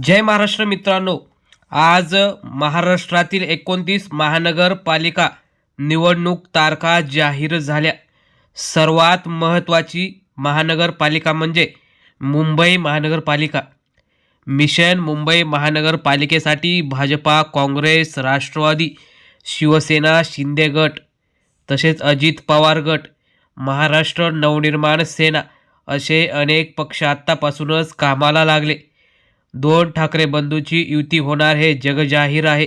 जय महाराष्ट्र मित्रांनो आज महाराष्ट्रातील एकोणतीस महानगरपालिका निवडणूक तारखा जाहीर झाल्या. सर्वात महत्त्वाची महानगरपालिका म्हणजे मुंबई महानगरपालिका. मिशन मुंबई महानगरपालिकेसाठी भाजपा काँग्रेस राष्ट्रवादी शिवसेना शिंदे गट तसेच अजित पवार गट महाराष्ट्र नवनिर्माण सेना असे अनेक पक्ष आत्तापासूनच कामाला लागले. दोन ठाकरे बंधूंची युती होणार हे जगजाहीर आहे.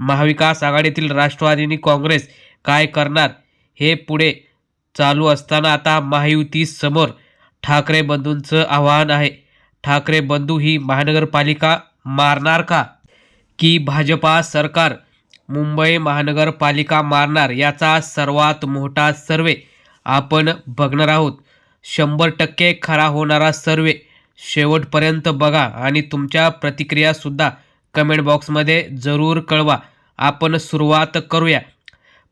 महाविकास आघाडीतील राष्ट्रवादीनी काँग्रेस काय करणार हे पुढे चालू असताना आता महायुतीसमोर ठाकरे बंधूंचं आव्हान आहे. ठाकरे बंधू ही महानगरपालिका मारणार का? की भाजपा सरकार मुंबई महानगरपालिका मारणार याचा सर्वात मोठा सर्वे आपण बघणार आहोत. शंभर टक्के खरा होणारा सर्वे शेवटपर्यंत बघा आणि तुमच्या प्रतिक्रियासुद्धा कमेंट बॉक्समध्ये जरूर कळवा. आपण सुरुवात करूया.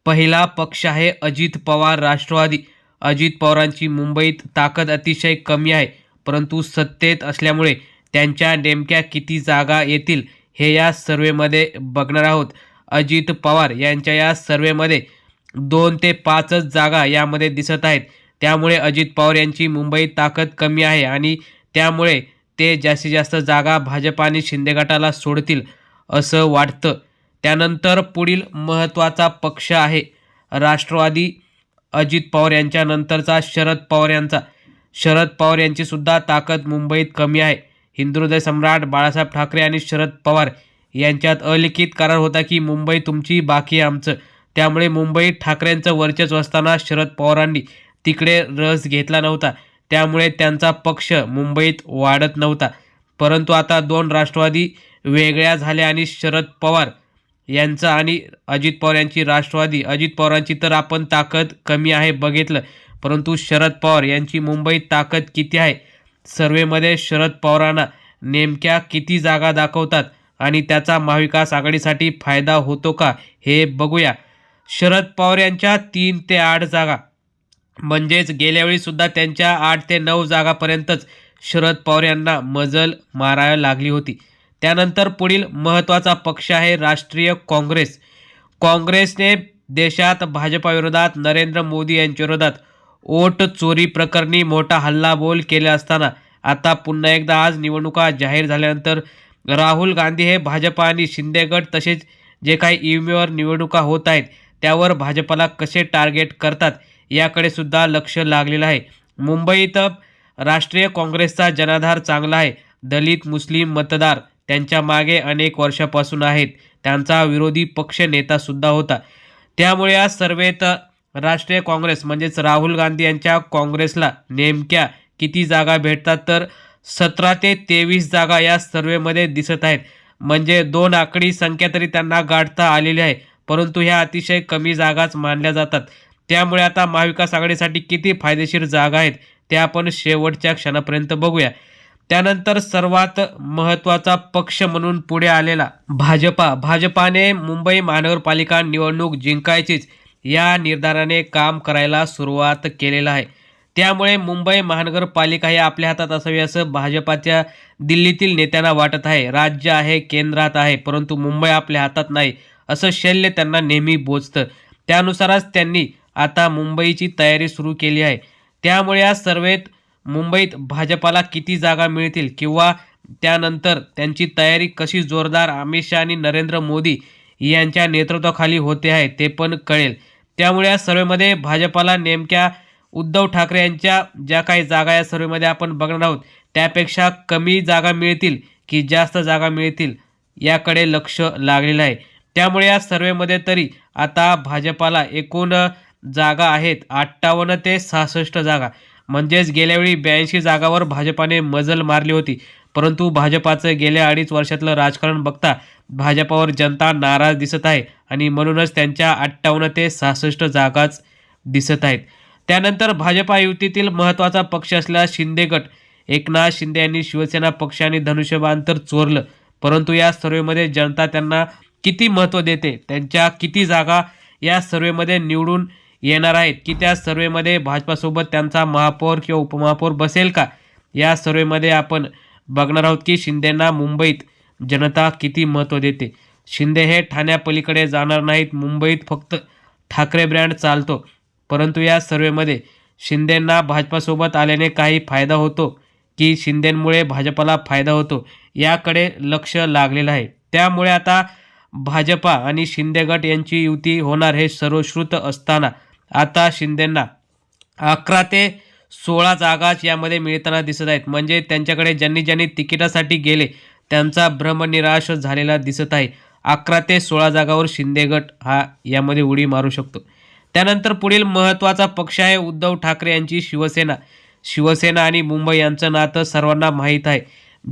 पहिला पक्ष आहे अजित पवार राष्ट्रवादी. अजित पवारांची मुंबईत ताकद अतिशय कमी आहे परंतु सत्तेत असल्यामुळे त्यांच्या नेमक्या किती जागा येतील हे या सर्वेमध्ये बघणार आहोत. अजित पवार यांच्या या सर्वेमध्ये दोन ते पाचच जागा यामध्ये दिसत आहेत. त्यामुळे अजित पवार यांची मुंबईत ताकद कमी आहे आणि त्यामुळे ते जास्तीत जास्त जागा भाजप आणि शिंदे गटाला सोडतील असं वाटतं. त्यानंतर पुढील महत्त्वाचा पक्ष आहे राष्ट्रवादी अजित पवार यांच्यानंतरचा शरद पवार यांचा. शरद पवार यांची सुद्धा ताकद मुंबईत कमी आहे. हिंदुहृदय सम्राट बाळासाहेब ठाकरे आणि शरद पवार यांच्यात अलिखित करार होता की मुंबई तुमची बाकी आमचं. त्यामुळे मुंबईत ठाकरेंचं वर्चस्व असताना शरद पवारांनी तिकडे रस घेतला नव्हता. त्यामुळे त्यांचा पक्ष मुंबईत वाढत नव्हता. परंतु आता दोन राष्ट्रवादी वेगळ्या झाल्या आणि शरद पवार यांचा आणि अजित पवार यांची राष्ट्रवादी. अजित पवारांची तर आपण ताकद कमी आहे बघितलं. परंतु शरद पवार यांची मुंबईत ताकद किती आहे? सर्वेमध्ये शरद पवारांना नेमक्या किती जागा दाखवतात आणि त्याचा महाविकास आघाडीसाठी फायदा होतो का हे बघूया. शरद पवार यांच्या तीन ते आठ जागा. म्हणजेच गेल्यावेळी सुद्धा त्यांच्या आठ ते नऊ जागापर्यंतच शरद पवार यांना मजल मारायला लागली होती. त्यानंतर पुढील महत्त्वाचा पक्ष आहे राष्ट्रीय काँग्रेस. काँग्रेसने देशात भाजपाविरोधात नरेंद्र मोदी यांच्याविरोधात ओट चोरी प्रकरणी मोठा हल्लाबोल केला असताना आता पुन्हा एकदा आज निवडणुका जाहीर झाल्यानंतर राहुल गांधी हे भाजपा आणि शिंदेगड तसेच जे काही ईव्हीवर निवडणुका होत आहेत त्यावर भाजपाला कसे टार्गेट करतात याकडे सुद्धा लक्ष लागलेलं आहे. मुंबईत राष्ट्रीय काँग्रेसचा जनाधार चांगला आहे. दलित मुस्लिम मतदार त्यांच्या मागे अनेक वर्षापासून आहेत. त्यांचा विरोधी पक्ष नेता सुद्धा होता. त्यामुळे आज सर्वेत राष्ट्रीय काँग्रेस म्हणजेच राहुल गांधी यांच्या काँग्रेसला नेमक्या किती जागा भेटतात तर सतरा ते तेवीस जागा या सर्वेमध्ये दिसत आहेत. म्हणजे दोन आकडी संख्या तरी त्यांना गाठता आलेली आहे. परंतु ह्या अतिशय कमी जागाच मानल्या जातात. त्यामुळे आता महाविकास आघाडीसाठी किती फायदेशीर जागा आहेत त्या आपण शेवटच्या क्षणापर्यंत बघूया. त्यानंतर सर्वात महत्त्वाचा पक्ष म्हणून पुढे आलेला भाजपा. भाजपाने मुंबई महानगरपालिका निवडणूक जिंकायचीच या निर्धाराने काम करायला सुरुवात केलेलं आहे. त्यामुळे मुंबई महानगरपालिका ही आपल्या हातात असावी असं भाजपाच्या दिल्लीतील नेत्यांना वाटत आहे. राज्य आहे केंद्रात आहे परंतु मुंबई आपल्या हातात नाही असं शल्य त्यांना नेहमी बोचतं. त्यानुसारच त्यांनी आता मुंबईची तयारी सुरू केली आहे. त्यामुळे या सर्वेत मुंबईत भाजपाला किती जागा मिळतील किंवा त्यानंतर त्यांची तयारी कशी जोरदार अमित शहा आणि नरेंद्र मोदी यांच्या नेतृत्वाखाली होते आहे ते पण कळेल. त्यामुळे या सर्वेमध्ये भाजपाला नेमक्या उद्धव ठाकरे यांच्या ज्या काही जागा या सर्वेमध्ये आपण बघणार आहोत त्यापेक्षा कमी जागा मिळतील की जास्त जागा मिळतील याकडे लक्ष लागलेलं आहे. त्यामुळे या सर्वेमध्ये तरी आता भाजपाला एकूण जागा आहेत. अठ्ठावन्न ते सहासष्ट जागा. म्हणजेच गेल्यावेळी ब्याऐंशी जागावर भाजपाने मजल मारली होती. परंतु भाजपाचं गेल्या अडीच वर्षातलं राजकारण बघता भाजपावर जनता नाराज दिसत आहे आणि म्हणूनच त्यांच्या अठ्ठावन्न ते सहासष्ट जागाच दिसत आहेत. त्यानंतर भाजपा युतीतील महत्त्वाचा पक्ष असलेला शिंदे गट. एकनाथ शिंदे यांनी शिवसेना पक्ष आणि धनुष्यबाण तर चोरलं. परंतु या सर्वेमध्ये जनता त्यांना किती महत्त्व देते त्यांच्या किती जागा या सर्वेमध्ये निवडून येणार आहेत की त्या सर्वेमध्ये भाजपासोबत त्यांचा महापौर किंवा उपमहापौर बसेल का? या सर्वेमध्ये आपण बघणार आहोत की शिंदेंना मुंबईत जनता किती महत्त्व देते? शिंदे हे ठाण्यापलीकडे जाणार नाहीत मुंबईत फक्त ठाकरे ब्रँड चालतो. परंतु या सर्वेमध्ये शिंदेंना भाजपासोबत आल्याने काही फायदा होतो की शिंदेंमुळे भाजपाला फायदा होतो याकडे लक्ष लागलेलं आहे. त्यामुळे आता भाजपा आणि शिंदे गट यांची युती होणार हे सर्वश्रुत असताना आता शिंदेंना अकरा ते सोळा जागाच यामध्ये मिळताना दिसत आहेत. म्हणजे त्यांच्याकडे ज्यांनी ज्यांनी तिकिटासाठी गेले त्यांचा भ्रमनिराश झालेला दिसत आहे. अकरा ते सोळा जागावर शिंदे गट हा यामध्ये उडी मारू शकतो. त्यानंतर पुढील महत्त्वाचा पक्ष आहे उद्धव ठाकरे यांची शिवसेना. शिवसेना आणि मुंबई यांचं नातं सर्वांना माहीत आहे.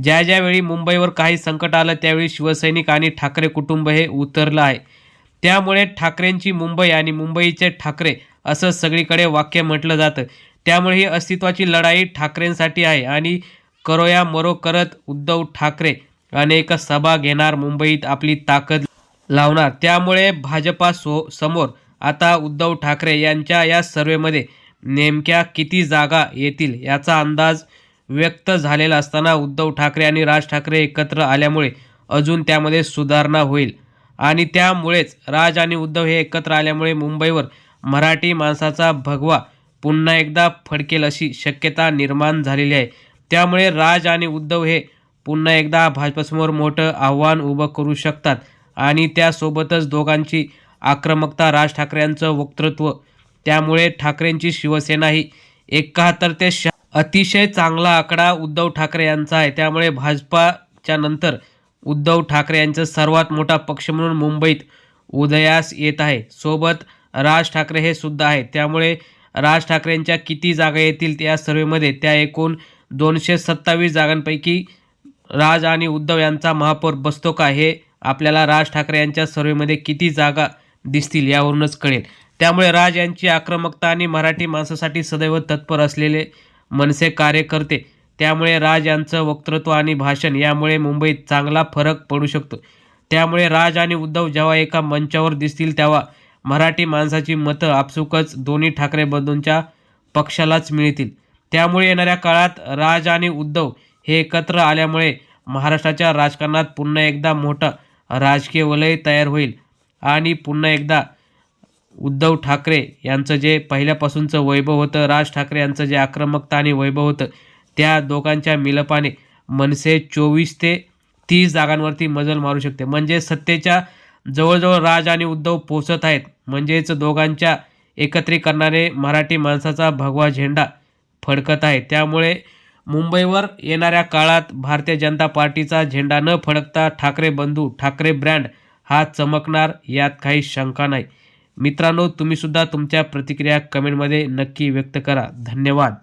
ज्या ज्यावेळी मुंबईवर काही संकट आलं त्यावेळी शिवसैनिक आणि ठाकरे कुटुंब हे उतरलं आहे. त्यामुळे ठाकरेंची मुंबई आणि मुंबईचे ठाकरे असं सगळीकडे वाक्य म्हटलं जातं. त्यामुळे ही अस्तित्वाची लढाई ठाकरेंसाठी आहे आणि करोया मरो करत उद्धव ठाकरे अनेक सभा घेणार मुंबईत आपली ताकद लावणार. त्यामुळे भाजपा सो समोर आता उद्धव ठाकरे यांच्या या सर्वेमध्ये नेमक्या किती जागा येतील याचा अंदाज व्यक्त झालेला असताना उद्धव ठाकरे आणि राज ठाकरे एकत्र आल्यामुळे अजून त्यामध्ये सुधारणा होईल. आणि त्यामुळेच राज आणि उद्धव हे एकत्र आल्यामुळे मुंबईवर मराठी माणसाचा भगवा पुन्हा एकदा फडकेल अशी शक्यता निर्माण झालेली आहे. त्यामुळे राज आणि उद्धव हे पुन्हा एकदा भाजपसमोर मोठं आव्हान उभं करू शकतात आणि त्यासोबतच दोघांची आक्रमकता राज ठाकरे यांचं वक्तृत्व. त्यामुळे ठाकरेंची शिवसेना ही एकाहत्तर ते श अतिशय चांगला आकडा उद्धव ठाकरे यांचा आहे. त्यामुळे भाजपाच्या नंतर उद्धव ठाकरे यांचा सर्वात मोठा पक्ष म्हणून मुंबईत उदयास येत आहे. सोबत राज ठाकरे हे सुद्धा आहे त्यामुळे राज ठाकरेंच्या किती जागा येतील त्या सर्वेमध्ये त्या एकूण दोनशे सत्तावीस जागांपैकी राज आणि उद्धव यांचा महापौर बसतो का हे आपल्याला राज ठाकरे यांच्या सर्वेमध्ये किती जागा दिसतील यावरूनच कळेल. त्यामुळे राज यांची आक्रमकता आणि मराठी माणसासाठी सदैव तत्पर असलेले मनसे कार्यकर्ते त्यामुळे राज यांचं वक्तृत्व आणि भाषण यामुळे मुंबईत चांगला फरक पडू शकतो. त्यामुळे राज आणि उद्धव जेव्हा एका मंचावर दिसतील तेव्हा मराठी माणसाची मतं आपसुकच दोन्ही ठाकरे बंधूंच्या पक्षालाच मिळतील. त्यामुळे येणाऱ्या काळात राज आणि उद्धव हे एकत्र आल्यामुळे महाराष्ट्राच्या राजकारणात पुन्हा एकदा मोठं राजकीय वलय तयार होईल. आणि पुन्हा एकदा उद्धव ठाकरे यांचं जे पहिल्यापासूनचं वैभव होतं राज ठाकरे यांचं जे आक्रमकता आणि वैभव होतं त्या दोघांच्या मिलपाने मनसे चोवीस ते तीस जागांवरती मजल मारू शकते. म्हणजे सत्तेच्या जवळजवळ राज आणि उद्धव पोचत आहेत. म्हणजेच दोघांच्या एकत्रीकरणाने मराठी माणसाचा भगवा झेंडा फडकत आहे. त्यामुळे मुंबईवर येणाऱ्या काळात भारतीय जनता पार्टीचा झेंडा न फडकता ठाकरे बंधू ठाकरे ब्रँड हा चमकणार यात काही शंका नाही. मित्रांनो तुम्हीसुद्धा तुमच्या प्रतिक्रिया कमेंटमध्ये नक्की व्यक्त करा. धन्यवाद.